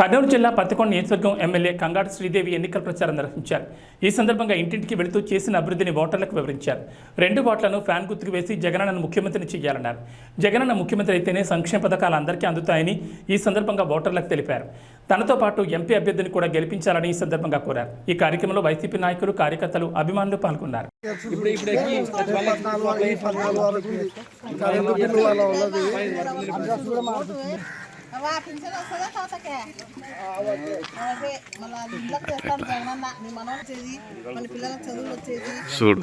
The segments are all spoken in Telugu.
కర్నూలు జిల్లా పత్తికొండ నియోజకవర్గం ఎమ్మెల్యే కంగాటి శ్రీదేవి ఎన్నికల ప్రచారం నిర్వహించారు. ఈ సందర్భంగా ఇంటింటికి వెళుతూ చేసిన అభివృద్ధిని ఓటర్లకు వివరించారు. రెండు ఓట్లను ఫ్యాన్ గుర్తుకు వేసి జగనన్నను ముఖ్యమంత్రిని చేయాలన్నారు. జగనన్న ముఖ్యమంత్రి అయితేనే సంక్షేమ పథకాలు అందరికీ అందుతాయని ఈ సందర్భంగా ఓటర్లకు తెలిపారు. తనతో పాటు ఎంపీ అభ్యర్థిని కూడా గెలిపించాలని ఈ సందర్భంగా కోరారు. ఈ కార్యక్రమంలో వైసీపీ నాయకులు కార్యకర్తలు అభిమానులు పాల్గొన్నారు. అవా పింఛన్ వస్తుందా అదే మళ్ళీ ఇంట్లోకి చేస్తాడు జగనన్న నీ మనం వచ్చేది మన పిల్లలకు చదువులు వచ్చేది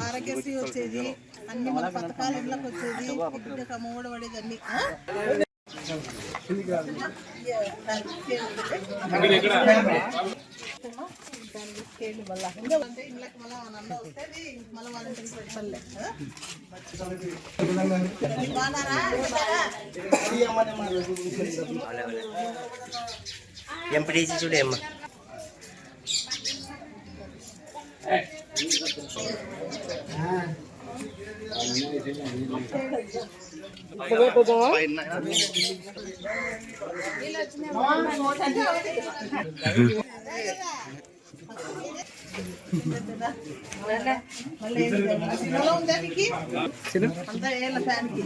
ఆరోగ్యశ్రీ వచ్చేది అన్ని మన పథకాలు ఇళ్ళకి వచ్చేది బిడ్డకు అమ్మఒడి పడేది అన్ని ఆ? దానికి కేళ్ళు మళ్ళా. ఇంకా అంటే ఇళ్ళకి మళ్ళా నన్ను వస్తేది మళ్ళీ వాళ్ళ ఇంటికి పెడతానులే ఆ? బాగున్నారా? ఉంటారా? ఎంపీటీసీ చూడేమ్మ మళ్ళీ సినిమాలో ఉందా నీకు అంతా ఏళ్ళ ఫ్యాన్కి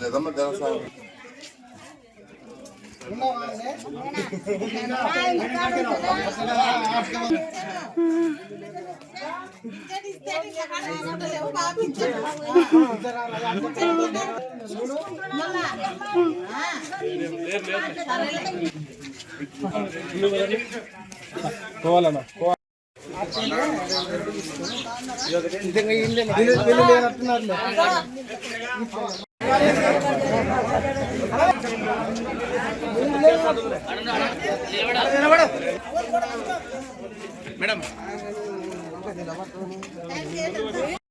లేదమ్మా దేవస్థానం బిల్లు లేనట్టున్నారు. మేడం.